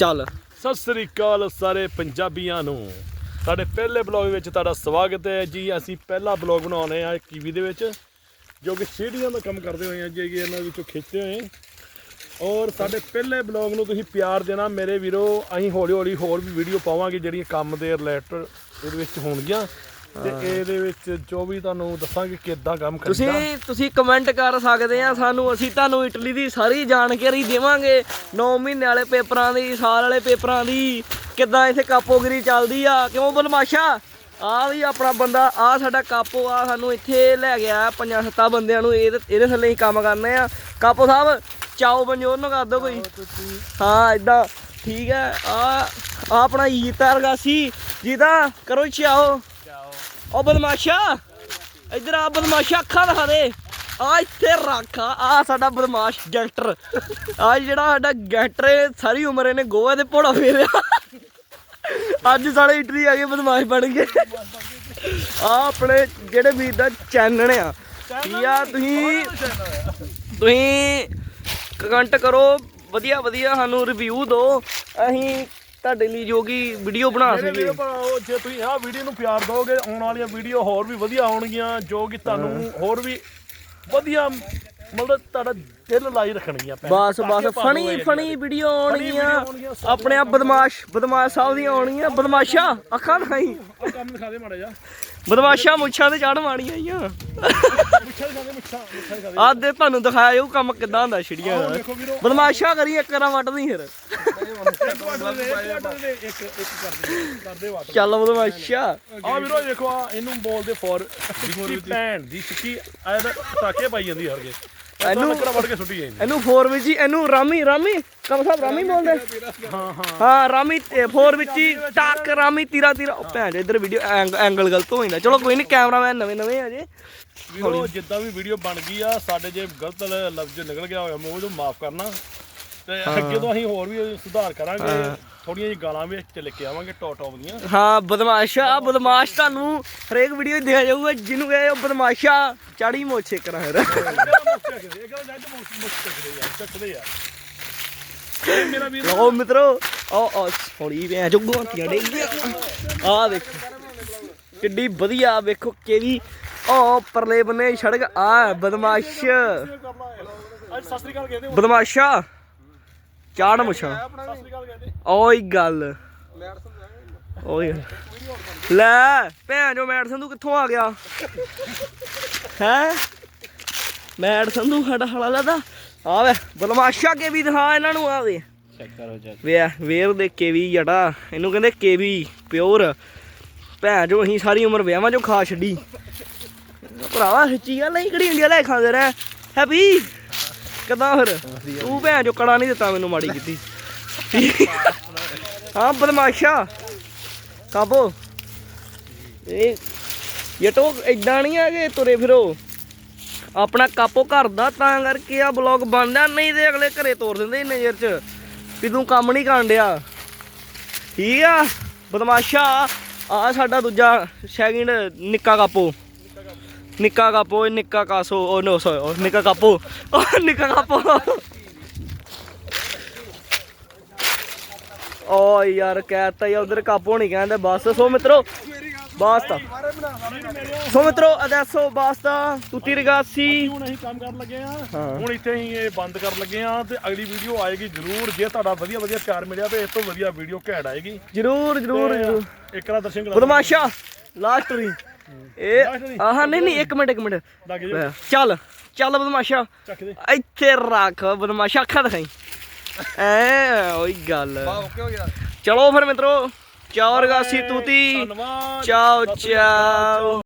ਚੱਲ। ਸਤਿ ਸ੍ਰੀ ਅਕਾਲ ਸਾਰੇ ਪੰਜਾਬੀਆਂ ਨੂੰ। ਸਾਡੇ ਪਹਿਲੇ ਬਲੌਗ ਵਿੱਚ ਤੁਹਾਡਾ ਸਵਾਗਤ ਹੈ ਜੀ। ਅਸੀਂ ਪਹਿਲਾ ਬਲੌਗ ਬਣਾਉਣੇ ਆ ਕੀਵੀ ਦੇ ਵਿੱਚ, ਜੋ ਕਿ ਸੀੜੀਆਂ ਦਾ ਕੰਮ ਕਰਦੇ ਹੋਏ ਆ ਜੀ, ਇਹ ਇਹਨਾਂ ਵਿੱਚੋਂ ਖਿੱਚਦੇ ਹੋਏ। ਔਰ ਸਾਡੇ ਪਹਿਲੇ ਬਲੌਗ ਨੂੰ ਤੁਸੀਂ ਪਿਆਰ ਦੇਣਾ। ਮੇਰੇ ਵੀਰੋ, ਅਸੀਂ ਹੌਲੀ ਹੌਲੀ ਹੋਰ ਵੀ ਵੀਡੀਓ ਪਾਵਾਂਗੇ ਜਿਹੜੀਆਂ ਕੰਮ ਦੇ ਰਿਲੇਟਡ ਇਹਦੇ ਵਿੱਚ ਹੋਣਗੀਆਂ। ਤੇ ਇਹਦੇ ਵਿੱਚ ਜੋ ਵੀ ਤੁਹਾਨੂੰ ਦੱਸਾਂਗੇ ਕਿੱਦਾਂ ਕੰਮ ਤੁਸੀਂ ਕਰੀਦਾ। ਤੁਸੀਂ ਕਮੈਂਟ ਕਰ ਸਕਦੇ ਆ ਸਾਨੂੰ ਅਸੀਂ ਤੁਹਾਨੂੰ ਇਟਲੀ ਦੀ ਸਾਰੀ ਜਾਣਕਾਰੀ ਦੇਵਾਂਗੇ। 9 ਮਹੀਨੇ ਵਾਲੇ ਪੇਪਰਾਂ ਦੀ ਸਾਲ ਵਾਲੇ ਪੇਪਰਾਂ ਦੀ ਕਿੱਦਾਂ ਇੱਥੇ ਕਾਪੋਗਰੀ ਚੱਲਦੀ ਆ ਕਿਉਂ ਬਦਮਾਸ਼ਾ? ਆ ਵੀ ਆਪਣਾ ਬੰਦਾ ਆ ਸਾਡਾ ਕਾਪੋ ਆ ਸਾਨੂੰ ਇੱਥੇ ਲੈ ਗਿਆ ਪੰਜਾਂ ਸੱਤਾਂ ਬੰਦਿਆਂ ਨੂੰ ਇਹਦੇ ਇਹਦੇ ਥੱਲੇ ਹੀ ਕੰਮ ਕਰਨੇ ਆ। ਕਾਪੋ ਸਾਹਿਬ ਚਾਓ ਬੰਜੋਰ ਨੂੰ ਕਰ ਦਿਓ ਕੋਈ। ਹਾਂ ਇਦਾਂ ਠੀਕ ਹੈ ਆ ਆ ਆਪਣਾ ਜੀਤਾ ਰਗਾਸੀ ਜੀਤਾ ਕਰੋ ਚਾਓ ਉਹ ਬਦਮਾਸ਼ਾ ਇੱਧਰ ਆ ਬਦਮਾਸ਼ਾ ਅੱਖਾਂ ਦਿਖਾ ਦੇ। ਆ ਇੱਥੇ ਰੱਖ ਆ ਸਾਡਾ ਬਦਮਾਸ਼ ਗੈਂਗਸਟਰ। ਆ ਜਿਹੜਾ ਸਾਡਾ ਗੈਂਗਸਟਰ ਹੈ, ਸਾਰੀ ਉਮਰ ਇਹਨੇ ਗੋਆ ਦੇ ਪੋੜਾ ਫੇਰਿਆ। ਅੱਜ ਸਾਡੇ ਇਟਲੀ ਆ ਗਏ ਬਦਮਾਸ਼ ਬਣ ਗਏ। ਆ ਆਪਣੇ ਜਿਹੜੇ ਵੀਰ ਦਾ ਚੈਨਲ ਆ। ਆ ਤੁਸੀਂ ਤੁਸੀਂ ਕਮੈਂਟ ਕਰੋ ਵਧੀਆ ਵਧੀਆ ਸਾਨੂੰ ਰਿਵਿਊ ਦਿਓ। ਅਸੀਂ ਤੁਹਾਡੇ ਲਈ ਜੋ ਕਿ ਵੀਡੀਓ ਬਣਾ ਮੇਰੇ ਸਕੀਏ ਵੀਰੋ ਭਰਾਵੋ ਜੇ ਤੁਸੀਂ ਆਹ ਵੀਡੀਓ ਨੂੰ ਪਿਆਰ ਦਿਓਗੇ ਆਉਣ ਵਾਲੀਆਂ ਵੀਡੀਓ ਹੋਰ ਵੀ ਵਧੀਆ ਆਉਣਗੀਆਂ ਜੋ ਕਿ ਤੁਹਾਨੂੰ ਹੋਰ ਵੀ ਵਧੀਆ ਮਤਲਬ ਤੁਹਾਡਾ ਦਿਲ ਲਾਈ ਰੱਖਣਗੀਆਂ ਭੈਣ। ਬਸ ਬਸ ਫਣੀ ਦਿਓ ਫਣੀ ਵੀਡੀਓ ਆਉਣਗੀਆਂ। video ਆਉਣਗੀਆਂ, ਸਭ ਆਪਣੇ ਆ ਬਦਮਾਸ਼ ਬਦਮਾਸ਼ ਸਾਹਿਬ ਦੀਆਂ ਆਉਣਗੀਆਂ। ਬਦਮਾਸ਼ਾ ਅੱਖਾਂ ਦਿਖਾਈ। ਆਹ ਕੰਮ ਦਿਖਾ ਦੇ ਮਾੜਾ ਜਿਹਾ। ਬਦਮਾਸ਼ਾ ਮੁੱਛਾਂ ਤੇ ਚੜ ਮਾਣੀਆਂ ਆਈਆਂ। ਮੁੱਛਾਂ ਦਿਖਾ ਦੇ ਮੁੱਛਾਂ ਮੁੱਛਾਂ ਤੁਹਾਨੂੰ ਦਿਖਾਇਆ ਜਾਊ ਕੰਮ ਕਿੱਦਾਂ ਹੁੰਦਾ ਛਿੜੀਆਂ ਦਾ। ਬਦਮਾਸ਼ਾ ਕਰੀ ਇੱਕ ਰਾਂ ਵੱਟਦੀ ਫਿਰ। ਚੱਲ ਬਦਮਾਸ਼ਾ। ਆ ਵੀਰੋ ਦੇਖੋ ਆ ਇਹਨੂੰ ਬੋਲਦੇ ਫੋਰ ਭੈਣ ਦੀ ਸਿੱਕੀ ਐ ਟਾਕੇ ਪਾਈ ਜਾਂਦੀ ਹਰ ਕੇ। ਇਹਨੂੰ- ਲੱਕੜਾ ਵੱਢ ਕੇ ਸੁੱਟੀ ਜਾਂਦੀ ਇਹਨੂੰ 4 ਵਿੱਚ ਹੀ ਇਹਨੂੰ ਰਾਮੀ ਰਾਮੀ ਕਮ ਸਾਹਿਬ ਰਾਮੀ ਬੋਲਦੇ। ਹਾਂ ਹਾਂ ਹਾਂ ਰਾਮੀ 4 ਵਿੱਚ ਹੀ ਟੱਕ ਰਾਮੀ ਤੀਰਾ ਤੀਰਾ। ਉਹ ਭੈਣ ਇੱਧਰ ਵੀਡੀਓ ਐਂਗਲ ਗਲਤ ਹੋ ਜਾਂਦਾ। ਚਲੋ ਕੋਈ ਨਹੀਂ ਕੈਮਰਾਮੈਨ ਨਵੇਂ ਨਵੇਂ ਆ ਜੇ। ਵੀਰੋ ਜਿੱਦਾਂ ਵੀ ਵੀਡੀਓ ਬਣ ਗਈ ਆ ਸਾਡੇ ਜੇ ਗਲਤ ਲਫ਼ਜ਼ ਨਿਕਲ ਗਿਆ ਹੋਇਆ ਤੋਂ ਮਾਫ ਕਰਨਾ। ਤੇ ਅੱਗੇ ਤੋਂ ਅਸੀਂ ਹੋਰ ਵੀ ਸੁਧਾਰ ਕਰਾਂਗੇ। ਥੋੜੀਆਂ ਜਿਹੀ ਗਾਲਾਂ ਵੀ ਲੈ ਕੇ ਆਵਾਂਗੇ ਟੌਪ ਟੌਪ ਦੀਆਂ। ਹਾਂ ਬਦਮਾਸ਼ਾ ਆ ਬਦਮਾਸ਼ ਤੁਹਾਨੂੰ ਹਰੇਕ ਵੀਡੀਓ ਦਿਖਾ ਜਾਊਗਾ ਜਿਹਨੂੰ ਕਹੇ ਉਹ ਬਦਮਾਸ਼ਾ ਚਾੜੀ ਮੋਛੇ ਕਰਾਂ ਫਿਰ ਲਓ ਮਿੱਤਰੋ ਆ ਆ ਸੋੜੀ ਵੇ ਜੁਗੋਂ ਤੀੜੇ ਆ ਦੇਖੋ ਕਿੱਡੀ ਵਧੀਆ ਵੇਖੋ ਕਿਹਦੀ ਉਹ ਪਰਲੇ ਬੰਨੇ ਸੜਕ ਆ ਬਦਮਾਸ਼। ਬਦਮਾਸ਼ਾ। ਚਾੜ ਮੁਛਾਂ। ਓਏ ਗੱਲ। ਓਏ। ਲੈ ਭੈਣ ਜੋ ਮੈਡ ਸੰਧੂ ਕਿੱਥੋਂ ਆ ਗਿਆ। ਹੈ? ਮੈਡ ਸੰਧੂ ਸਾਡਾ ਹਲਾ ਲਾਦਾ। ਆ ਵੇ ਬਦਮਾਸ਼ਾ ਕੇ ਵੀ ਦਿਖਾ ਇਹਨਾਂ ਨੂੰ ਆ ਵੇ। ਚੈੱਕ ਕਰੋ ਵੇ ਵੇਰ ਦੇ ਕੇਵੀ ਜੜਾ। ਇਹਨੂੰ ਕਹਿੰਦੇ ਕੇਵੀ ਪਿਓਰ। ਭੈਣ ਜੋ ਅਸੀਂ ਸਾਰੀ ਉਮਰ ਵਿਆਹਾਂ ਚੋਂ ਖਾ ਛੱਡੀ। ਭਰਾਵਾ ਸੱਚੀ ਗੱਲ ਨਹੀਂ ਕਿਹੜੀ ਇੰਡੀਆ ਲੈ ਖਾਂਦੇ ਰਹਿ ਹੈਪੀ? ਕਿੱਦਾਂ ਫਿਰ, ਤੂੰ ਭੈਣ ਜੋ ਕੜਾ ਨਹੀਂ ਦਿੱਤਾ ਮੈਨੂੰ ਮਾੜੀ ਕੀਤੀ। ਹਾਂ, ਬਦਮਾਸ਼ਾ। ਕਾਬੋ। ਇਹ ਯਟੋ ਇਦਾਂ ਨਹੀਂ ਆ ਤੁਰੇ ਫਿਰੋ। ਆਪਣਾ ਕਾਪੋ ਘਰ ਦਾ, ਤਾਂ ਕਰਕੇ ਆ ਬਲੌਗ ਬਣਦਾ, ਨਹੀਂ ਤੇ ਅਗਲੇ ਘਰੇ ਤੋਰ ਦਿੰਦੇ ਇੰਨੇ ਚਿਰ ਚ, ਵੀ ਤੂੰ ਕੰਮ ਨਹੀਂ ਕਰਨ ਡਿਆ। ਠੀਕ ਆ, ਬਦਮਾਸ਼ਾ। ਆ ਸਾਡਾ ਦੂਜਾ ਸੈਕਿੰਡ ਨਿੱਕਾ ਕਾਪੋ ਨਿੱਕਾ ਕਾਪੋ ਇਹ ਨਿੱਕਾ ਕਾਸੋ ਉਹ ਨੋ ਸੋ ਨਿੱਕਾ ਕਾਪੋ ਉਹ ਨਿੱਕਾ ਕਾਪੋ ਓ ਯਾਰ ਕਹਿਤਾ ਯਾ ਉਧਰ ਕਾਪੋ ਨਹੀਂ ਕਹਿੰਦੇ ਬਸ ਸੋ ਮਿੱਤਰੋ ਬਾਸਤਾ ਸੋ ਮਿੱਤਰੋ ਅਦੈਸੋ ਬਾਸਤਾ ਤੁਤੀ ਰਗਾਸੀ ਹੁਣ ਅਸੀਂ ਕੰਮ ਕਰਨ ਲੱਗੇ ਆ ਹਾਂ। ਹੁਣ ਇੱਥੇ ਅਸੀਂ ਇਹ ਬੰਦ ਕਰਨ ਲੱਗੇ ਆ ਤੇ ਅਗਲੀ ਵੀਡੀਓ ਆਏਗੀ ਜਰੂਰ। ਜੇ ਤੁਹਾਡਾ ਵਧੀਆ ਵਧੀਆ ਪਿਆਰ ਮਿਲਿਆ ਤੇ ਇਸ ਤੋਂ ਵਧੀਆ ਵੀਡੀਓ ਘੈਂਟ ਆਏਗੀ। ਜਰੂਰ ਜਰੂਰ ਜਰੂਰ। ਇੱਕ ਵਾਰ ਦਰਸ਼ਨ ਕਰਾ ਬਦਮਾਸ਼ਾ ਲਾਸਟ ਵੀ ਇਹ ਆਹ ਨਹੀਂ ਨਹੀਂ ਇੱਕ ਮਿੰਟ ਇੱਕ ਮਿੰਟ। ਚੱਲ ਚੱਲ ਬਦਮਾਸ਼ਾ। ਚੱਕ ਦੇ। ਇੱਥੇ ਰੱਖ ਬਦਮਾਸ਼ਾ ਅੱਖਾਂ ਦਿਖਾਈ। ਐ ਓਈ ਗੱਲ। ਓਕੇ ਹੋ ਗਿਆ। ਚਲੋ ਫਿਰ ਮਿੱਤਰੋ ਚਾਓ ਰਗਾਸੀ ਤੂਤੀ। ਚਾਓ ਚਾਓ।